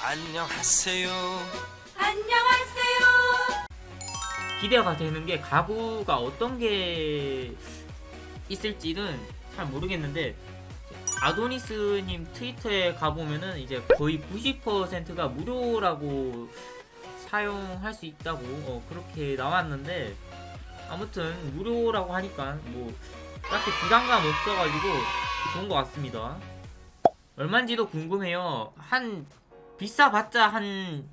안녕하세요. 안녕하세요. 기대가 되는 게 가구가 어떤 게 있을지는 잘 모르겠는데 아도니스님 트위터에 가보면은 이제 거의 90%가 무료라고 사용할 수 있다고 어, 그렇게 나왔는데 아무튼 무료라고 하니까 뭐 딱히 부담감 없어가지고 좋은 것 같습니다. 얼마인지도 궁금해요. 한 비싸봤자 한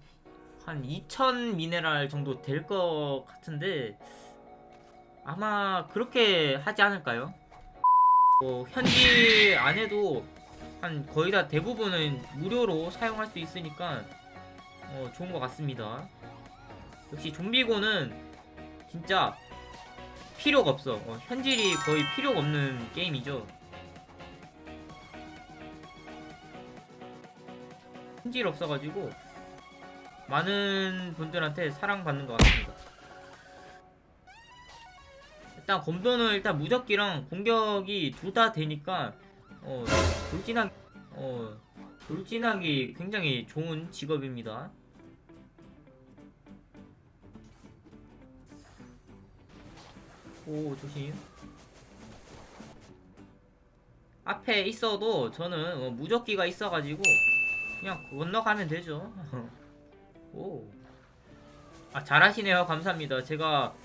한2,000 미네랄 정도 될 것 같은데 아마 그렇게 하지 않을까요? 뭐 현지 안에도 한 거의 다 대부분은 무료로 사용할 수 있으니까 어, 좋은 것 같습니다. 역시 좀비고는 진짜 필요가 없어. 어, 현질이 거의 필요가 없는 게임이죠. 현질 없어가지고 많은 분들한테 사랑받는 것 같습니다. 일단 검도는 일단 무적기랑 공격이 둘 다 되니까 어 돌진하기 어 돌진하기 굉장히 좋은 직업입니다. 오 조심. 앞에 있어도 저는 어, 무적기가 있어가지고 그냥 건너가면 되죠. 오. 아, 잘하시네요. 감사합니다. 제가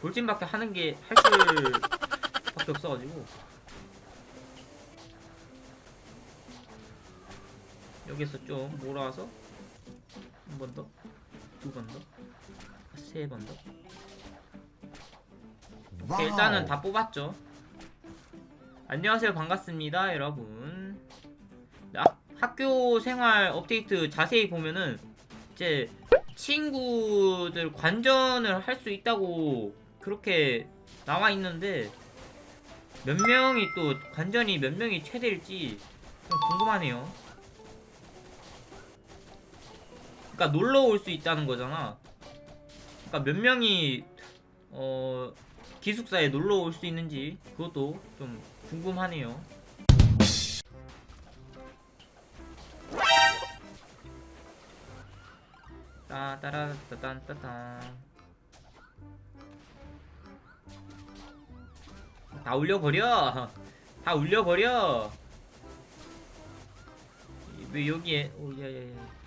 돌진밖에 하는 게 할 줄 밖에 없어가지고. 여기서 좀 몰아서 한 번 더, 두 번 더, 세 번 더. 오케이, 일단은 다 뽑았죠. 안녕하세요. 반갑습니다, 여러분. 아, 학교 생활 업데이트 자세히 보면은 이제 친구들 관전을 할 수 있다고 그렇게 나와 있는데 몇 명이 또 관전이 몇 명이 최대일지 좀 궁금하네요. 그러니까 놀러 올 수 있다는 거잖아. 그러니까 몇 명이 어 기숙사에 놀러 올 수 있는지 그것도 좀 궁금하네요. 따따라따딴따딴. 다 울려버려. 다 울려버려. 왜 여기에 오 야야야.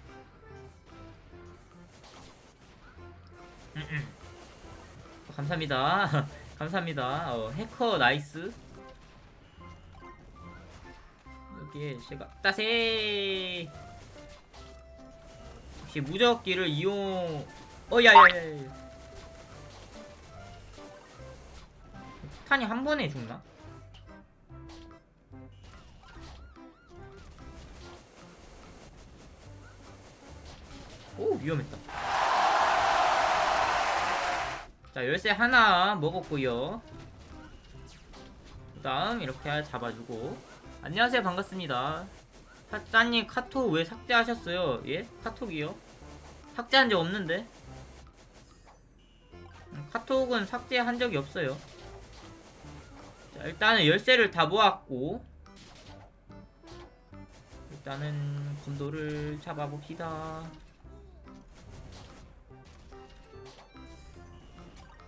감사합니다. 감사합니다. 어, 해커 나이스. 여기에 제가 따세 혹시 무적기를 이용 어 야야야. 탄이 한 번에 죽나? 오 위험했다. 자 열쇠 하나 먹었고요. 그 다음 이렇게 잡아주고. 안녕하세요. 반갑습니다 사장님 카톡 왜 삭제하셨어요? 예? 카톡이요? 삭제한 적 없는데? 음, 카톡은 삭제한 적이 없어요. 자, 일단은 열쇠를 다 모았고 일단은 검도를 잡아봅시다.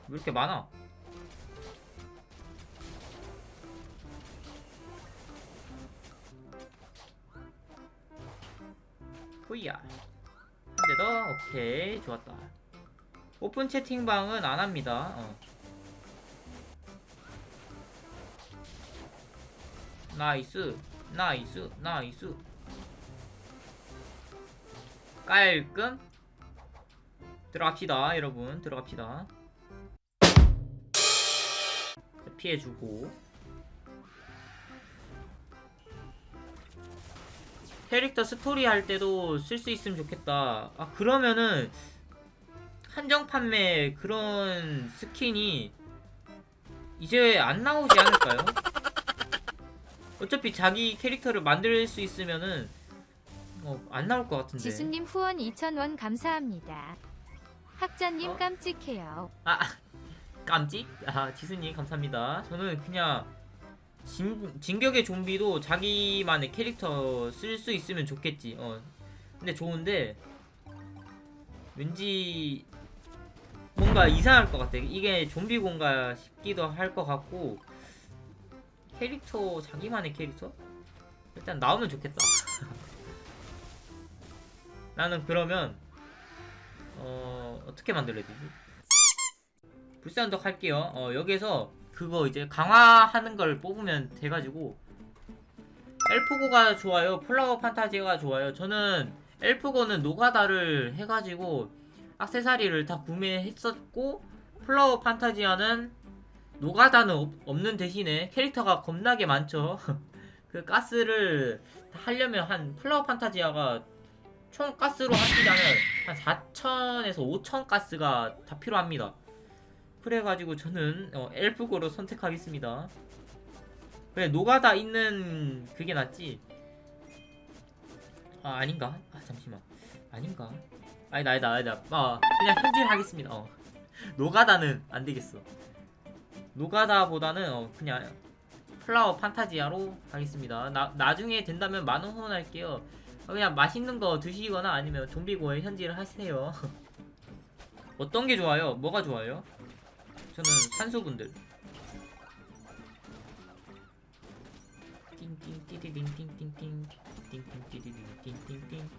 왜 이렇게 많아? 오케이 좋았다. 오픈 채팅방은 안 합니다. 어. 나이스 나이스 나이스. 깔끔. 들어갑시다 여러분. 들어갑시다. 피해주고 캐릭터 스토리 할 때도 쓸 수 있으면 좋겠다. 아 그러면은 한정 판매 그런 스킨이 이제 안 나오지 않을까요? 어차피 자기 캐릭터를 만들 수 있으면은 어, 안 나올 것 같은데. 지수님 후원 2,000원 감사합니다. 학자님 어? 깜찍해요. 아 깜찍? 아 지수님 감사합니다. 저는 그냥 진, 진격의 좀비도 자기만의 캐릭터 쓸 수 있으면 좋겠지. 어. 근데 좋은데 왠지 뭔가 이상할 것 같아. 이게 좀비 공가 싶기도 할 것 같고 캐릭터 자기만의 캐릭터 일단 나오면 좋겠다. 나는 그러면 어 어떻게 만들어야 되지? 불산덕 할게요. 어 여기서 그거 이제 강화하는 걸 뽑으면 돼가지고 엘프고가 좋아요. 플라워 판타지가 좋아요. 저는 엘프고는 노가다를 해가지고 악세사리를 다 구매했었고 플라워 판타지아는 노가다는 없, 없는 대신에 캐릭터가 겁나게 많죠. 그 가스를 다 하려면 한 플라워 판타지아가 총 가스로 합치자면 한 4천에서 5천 가스가 다 필요합니다. 그래가지고 저는 어, 엘프고로 선택하겠습니다. 그래 노가다 있는 그게 낫지. 아 아닌가? 아 잠시만 아닌가? 아니다 아니다 아니다. 아 그냥 현질 하겠습니다. 어. 노가다는 안 되겠어. 노가다보다는 어, 그냥 플라워 판타지아로 하겠습니다. 나 나중에 된다면 만원 후원할게요. 어, 그냥 맛있는 거 드시거나 아니면 좀비고에 현질을 하세요. 어떤 게 좋아요? 뭐가 좋아요? 저는 산소분들. 띵띵 띠디딩 띵띵띵 띵띵 띠디딩 띵띵띵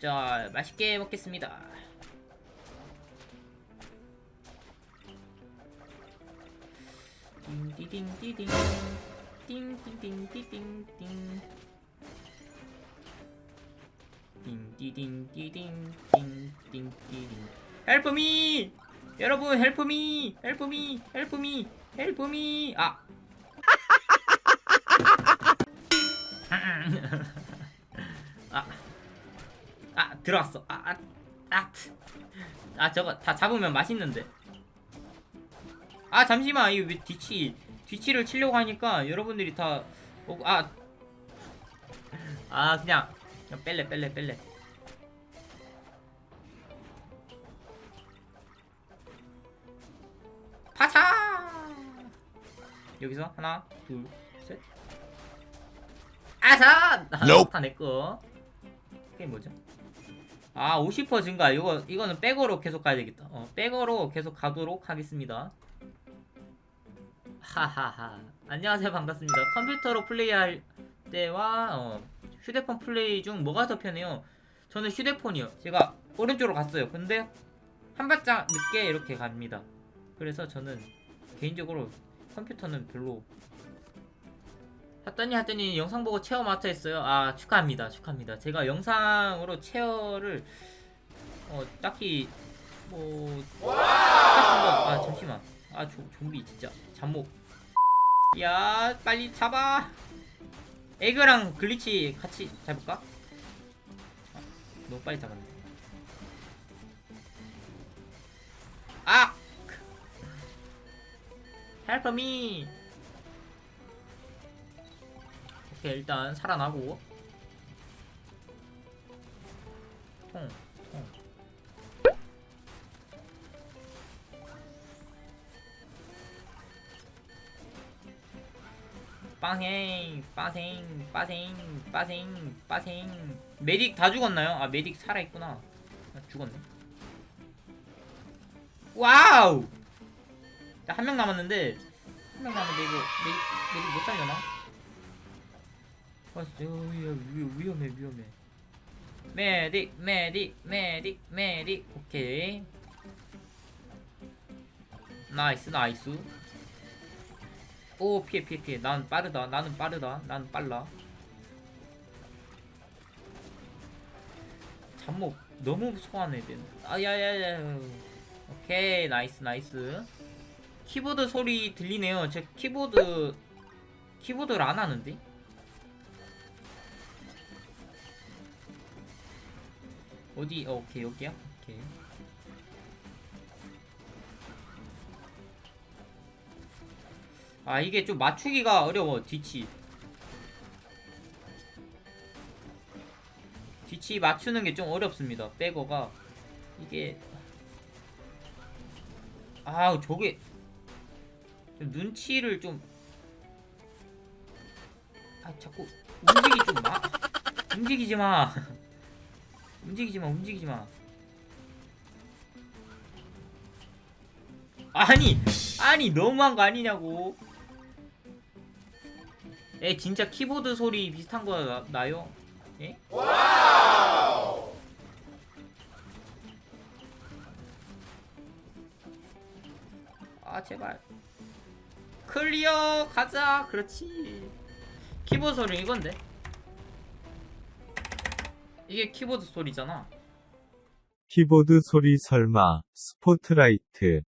자 맛있게 먹겠습니다. 띵띠딩 띠딩 띵띵띵 띠띵띵 띠딩 띠딩 띵띵 띠딩. 헬프미! 여러분 헬프미! 헬프미! 헬프미! 헬프미! 아. 아, 아 들어왔어. 아, 아, 아, 아 저거 다 잡으면 맛있는데. 아 잠시만. 이거 왜 뒤치 뒤치를 치려고 하니까 여러분들이 다 어, 아, 아 그냥 그냥 뺄래 뺄래 뺄래 여기서 하나 둘 셋. 아사 Nope. 다 내꺼 그게 뭐죠 아 50% 증가. 이거 이거는 백어로 계속 가야 되겠다. 어 백어로 계속 가도록 하겠습니다. 하하하. 안녕하세요. 반갑습니다. 컴퓨터로 플레이할 때와 어, 휴대폰 플레이 중 뭐가 더 편해요? 저는 휴대폰이요. 제가 오른쪽으로 갔어요. 근데 한 발짝 늦게 이렇게 갑니다. 그래서 저는 개인적으로 컴퓨터는 별로. 했더니 했더니 영상 보고 체어 마터 했어요. 아 축하합니다. 축하합니다. 제가 영상으로 체어를 어 딱히 뭐 똑같은 거- 아 잠시만. 아 조, 좀비 진짜. 잠목 야 빨리 잡아. 에그랑 글리치 같이 잡을까? 아, 너무 빨리 잡았네. 아! 헬프 미. 오케이 일단 살아나고. 통, 통. 빠생 빠생 빠생 빠생 빠생. 메딕 다 죽었나요? 아 메딕 살아있구나. 아, 죽었네. 와우 한 명 남았는데 한 명 남았는데 이거 메딕 메딕 못 살려나? 아 진짜 어, 야, 위, 위험해 위험해. 메딕 메딕 메딕 메딕. 오케이. 나이스 나이스. 오 피해 피해 피해. 난 빠르다 나는 빠르다 나는 빨라. 잠목 너무 소환해 된 아야야야. 오케이 나이스 나이스 키보드 소리 들리네요. 제 키보드 키보드를 안 하는데? 어디 어, 오케이 여기야? 오케이. 아 이게 좀 맞추기가 어려워 뒤치. 뒤치 맞추는 게 좀 어렵습니다 백어가. 이게 아 저게 좀 눈치를 좀 아 자꾸 움직이지 좀 마. 움직이지 마. 움직이지 마. 움직이지 마. 아니 아니 너무한 거 아니냐고. 에 진짜 키보드 소리 비슷한 거 나, 나요? 예? 아 제발 클리어 가자. 그렇지. 키보드 소리 이건데. 이게 키보드 소리잖아. 키보드 소리 설마 스포트라이트